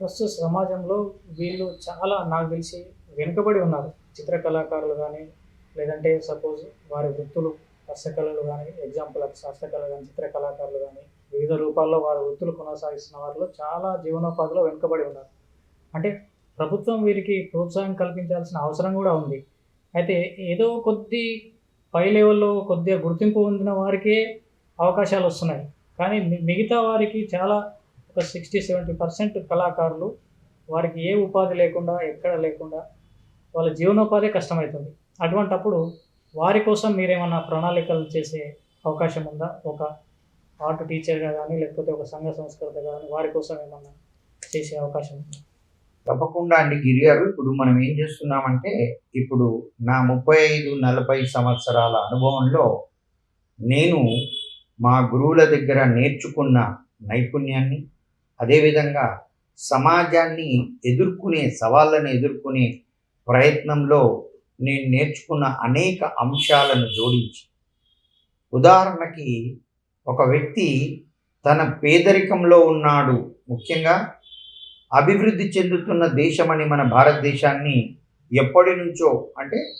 ప్రస్తుత సమాజంలో వీళ్ళు చాలా నాకు తెలిసి వెనుకబడి ఉన్నారు. చిత్రకళాకారులు కానీ లేదంటే సపోజ్ వారి వృత్తులు హస్తకళలు కానీ ఎగ్జాంపుల్ హస్తకళ కానీ చిత్ర కళాకారులు కానీ వివిధ రూపాల్లో వారి వృత్తులు కొనసాగిస్తున్న వారిలో చాలా జీవనోపాధిలో వెనుకబడి ఉన్నారు. అంటే ప్రభుత్వం వీరికి ప్రోత్సాహం కల్పించాల్సిన అవసరం కూడా ఉంది. అయితే ఏదో కొద్ది పై లెవెల్లో కొద్దిగా గుర్తింపు పొందిన వారికే అవకాశాలు వస్తున్నాయి. కానీ మిగతా వారికి చాలా ఒక సిక్స్టీ సెవెంటీ పర్సెంట్ కళాకారులు వారికి ఏ ఉపాధి లేకుండా ఎక్కడ లేకుండా వాళ్ళ జీవనోపాధి కష్టమవుతుంది అటువంటప్పుడు వారి కోసం మీరేమన్నా ప్రణాళికలు చేసే అవకాశం ఉందా? ఒక ఆర్ట్ టీచర్గా కానీ లేకపోతే ఒక సంఘ సంస్కృత కానీ వారి కోసం ఏమన్నా చేసే అవకాశం ఉందా? తప్పకుండా అండి. గిరి గారు ఇప్పుడు మనం ఏం చేస్తున్నామంటే ఇప్పుడు నా ముప్పై ఐదు నలభై సంవత్సరాల అనుభవంలో నేను మా గురువుల దగ్గర నేర్చుకున్న నైపుణ్యాన్ని అదేవిధంగా సమాజాన్ని ఎదుర్కొనే సవాళ్ళను ఎదుర్కొనే ప్రయత్నంలో నేను నేర్చుకున్న అనేక అంశాలను జోడించి ఉదాహరణకి ఒక వ్యక్తి తన పేదరికంలో ఉన్నాడు. ముఖ్యంగా అభివృద్ధి చెందుతున్న దేశమని మన భారతదేశాన్ని ఎప్పటి నుంచో అంటే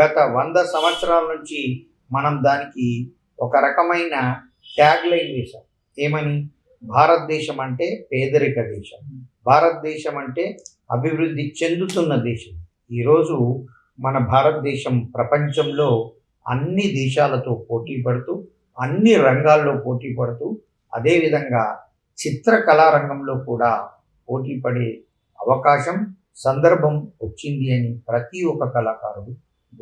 గత వంద సంవత్సరాల నుంచి మనం దానికి ఒక రకమైన ట్యాగ్ లైన్ వేశాం. ఏమని? భారతదేశం అంటే పేదరిక దేశం. భారతదేశం అంటే అభివృద్ధి చెందుతున్న దేశం. ఈరోజు మన భారతదేశం ప్రపంచంలో అన్ని దేశాలతో పోటీ పడుతూ అన్ని రంగాల్లో పోటీ పడుతూ అదేవిధంగా చిత్రకళా రంగంలో కూడా పోటీ పడే అవకాశం సందర్భం వచ్చింది అని ప్రతి ఒక్క కళాకారుడు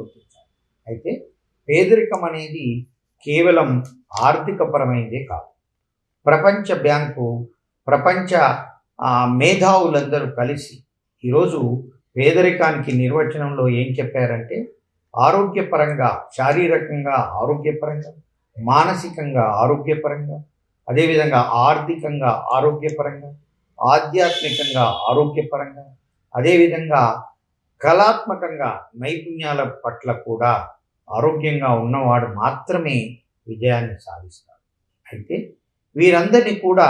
గుర్తించాలి. అయితే పేదరికం అనేది కేవలం ఆర్థికపరమైనదే కాదు. ప్రపంచ బ్యాంకు ప్రపంచ మేధావులందరూ కలిసి ఈరోజు పేదరికానికి నిర్వచనంలో ఏం చెప్పారంటే ఆరోగ్యపరంగా శారీరకంగా ఆరోగ్యపరంగా మానసికంగా ఆరోగ్యపరంగా అదేవిధంగా ఆర్థికంగా ఆరోగ్యపరంగా ఆధ్యాత్మికంగా ఆరోగ్యపరంగా అదేవిధంగా కళాత్మకంగా నైపుణ్యాల పట్ల కూడా ఆరోగ్యంగా ఉన్నవాడు మాత్రమే విజయాన్ని సాధిస్తాడు అయితే వీరందరినీ కూడా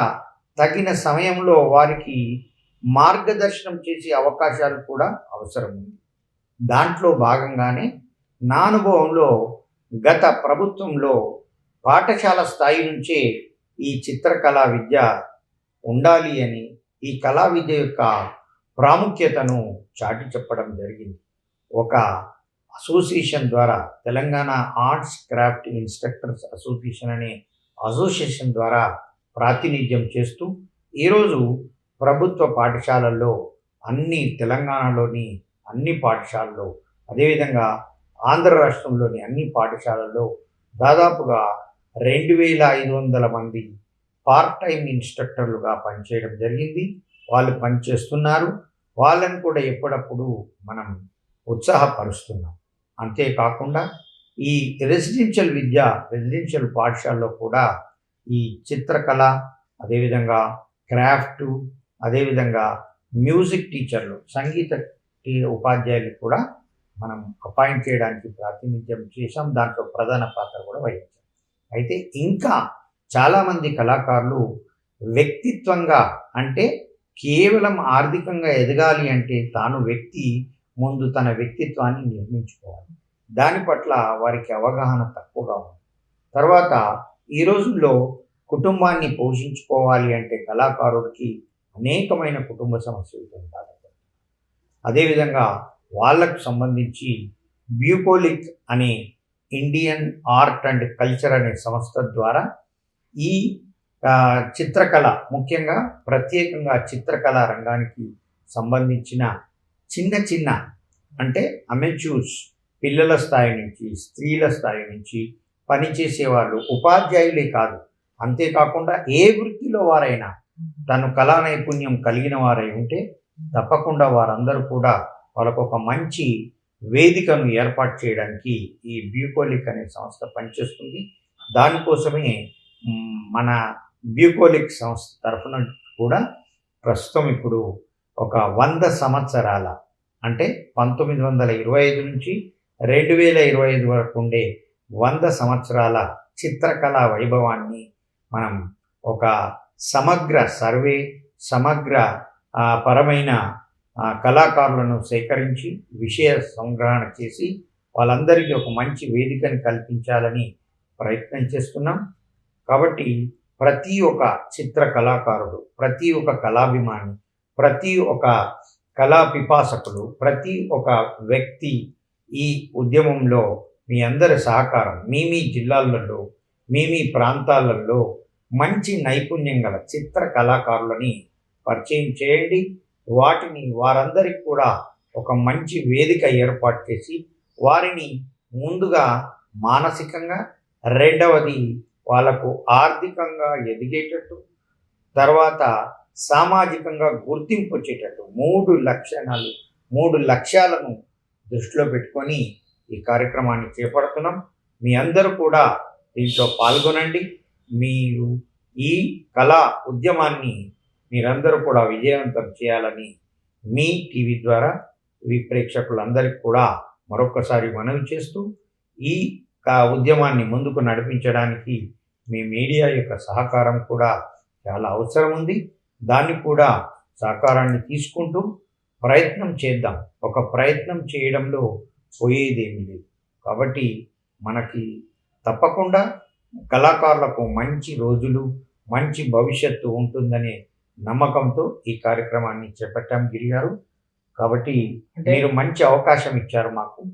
తగిన సమయంలో వారికి మార్గదర్శనం చేసే అవకాశాలు కూడా అవసరం ఉంది. దాంట్లో భాగంగానే నా అనుభవంలో గత ప్రభుత్వంలో పాఠశాల స్థాయి నుంచే ఈ చిత్రకళా విద్య ఉండాలి అని ఈ కళా విద్య యొక్క ప్రాముఖ్యతను చాటి చెప్పడం జరిగింది. ఒక అసోసియేషన్ ద్వారా Telangana arts craft instructors association అనే అసోసియేషన్ ద్వారా ప్రాతినిధ్యం చేస్తూ ఈరోజు ప్రభుత్వ పాఠశాలల్లో అన్ని తెలంగాణలోని అన్ని పాఠశాలల్లో అదేవిధంగా ఆంధ్ర రాష్ట్రంలోని అన్ని పాఠశాలల్లో దాదాపుగా రెండు వేల ఐదు వందల మంది పార్ట్ టైం ఇన్స్ట్రక్టర్లుగా పనిచేయడం జరిగింది. వాళ్ళు పనిచేస్తున్నారు. వాళ్ళని కూడా ఎప్పుడప్పుడు మనం ఉత్సాహపరుస్తున్నాం. అంతేకాకుండా ఈ రెసిడెన్షియల్ విద్య రెసిడెన్షియల్ పాఠశాలలో కూడా ఈ చిత్రకళ అదేవిధంగా క్రాఫ్ట్ అదేవిధంగా మ్యూజిక్ టీచర్లు సంగీత టీ- ఉపాధ్యాయులు కూడా మనం అపాయింట్ చేయడానికి ప్రాతినిధ్యం చేశాం. దాంట్లో ప్రధాన పాత్ర కూడా వహించాం. అయితే ఇంకా చాలామంది కళాకారులు వ్యక్తిత్వంగా అంటే కేవలం ఆర్థికంగా ఎదగాలి అంటే తాను వ్యక్తి ముందు తన వ్యక్తిత్వాన్ని నిర్మించుకోవాలి. దాని పట్ల వారికి అవగాహన తక్కువగా ఉంది. తర్వాత ఈ రోజుల్లో కుటుంబాన్ని పోషించుకోవాలి అంటే కళాకారుడికి అనేకమైన కుటుంబ సమస్యలు ఉంటారు అదేవిధంగా వాళ్ళకు సంబంధించి బ్యూకోలిక్ అనే ఇండియన్ ఆర్ట్ అండ్ కల్చర్ అనే సంస్థ ద్వారా ఈ చిత్రకళ ముఖ్యంగా ప్రత్యేకంగా చిత్రకళ రంగానికి సంబంధించిన చిన్న చిన్న అంటే అమెచ్యూర్స్ పిల్లల స్థాయి నుంచి స్త్రీల స్థాయి నుంచి పనిచేసేవాళ్ళు ఉపాధ్యాయులే కాదు. అంతేకాకుండా ఏ వృత్తిలో వారైనా తను కళా నైపుణ్యం కలిగిన వారై ఉంటే తప్పకుండా వారందరూ కూడా వాళ్ళకు ఒక మంచి వేదికను ఏర్పాటు చేయడానికి ఈ బ్యూకోలిక్ అనే సంస్థ పనిచేస్తుంది. దానికోసమే మన బ్యూకోలిక్ సంస్థ తరఫున కూడా ప్రస్తుతం ఇప్పుడు ఒక వంద సంవత్సరాల అంటే పంతొమ్మిది వందల ఇరవై ఐదు నుంచి రెండు వేల ఇరవై ఐదు వరకు ఉండే వంద సంవత్సరాల చిత్రకళా వైభవాన్ని మనం ఒక సమగ్ర సర్వే సమగ్ర పరమైన కళాకారులను సేకరించి విషయ సంగ్రహణ చేసి వాళ్ళందరికీ ఒక మంచి వేదికను కల్పించాలని ప్రయత్నం చేస్తున్నాం. కాబట్టి ప్రతి ఒక్క చిత్ర కళాకారుడు ప్రతి ఒక్క కళాభిమాని ప్రతి ఒక్క కళా పిపాసకుడు ప్రతి ఒక్క వ్యక్తి ఈ ఉద్యమంలో మీ అందరి సహకారం మీ మీ జిల్లాలలో మీ మీ ప్రాంతాలలో మంచి నైపుణ్యం గల చిత్ర కళాకారులని పరిచయం చేయండి. వాటిని వారందరికి కూడా ఒక మంచి వేదిక ఏర్పాటు చేసి వారిని ముందుగా మానసికంగా రెండవది వాళ్ళకు ఆర్థికంగా ఎదిగేటట్టు తర్వాత సామాజికంగా గుర్తింపు వచ్చేటట్టు మూడు లక్షణాలు మూడు లక్ష్యాలను దృష్టిలో పెట్టుకొని ఈ కార్యక్రమాన్ని చేపడుతున్నాం. మీ అందరూ కూడా దీంట్లో పాల్గొనండి. మీరు ఈ కళా ఉద్యమాన్ని మీరందరూ కూడా విజయవంతం చేయాలని మీ టీవీ ద్వారా ఈ ప్రేక్షకులందరికీ కూడా మరొకసారి మనవి చేస్తూ ఈ క- ఉద్యమాన్ని ముందుకు నడిపించడానికి మీ మీడియా యొక్క సహకారం కూడా చాలా అవసరం ఉంది. దాన్ని కూడా సహకారాన్ని తీసుకుంటూ ప్రయత్నం చేద్దాం. ఒక ప్రయత్నం చేయడంలో పోయేదేమీ లేదు. కాబట్టి మనకి తప్పకుండా కళాకారులకు మంచి రోజులు మంచి భవిష్యత్తు ఉంటుందనే నమ్మకంతో ఈ కార్యక్రమాన్ని చేపట్టాం గిరి గారు కాబట్టి మీరు మంచి అవకాశం ఇచ్చారు మాకు.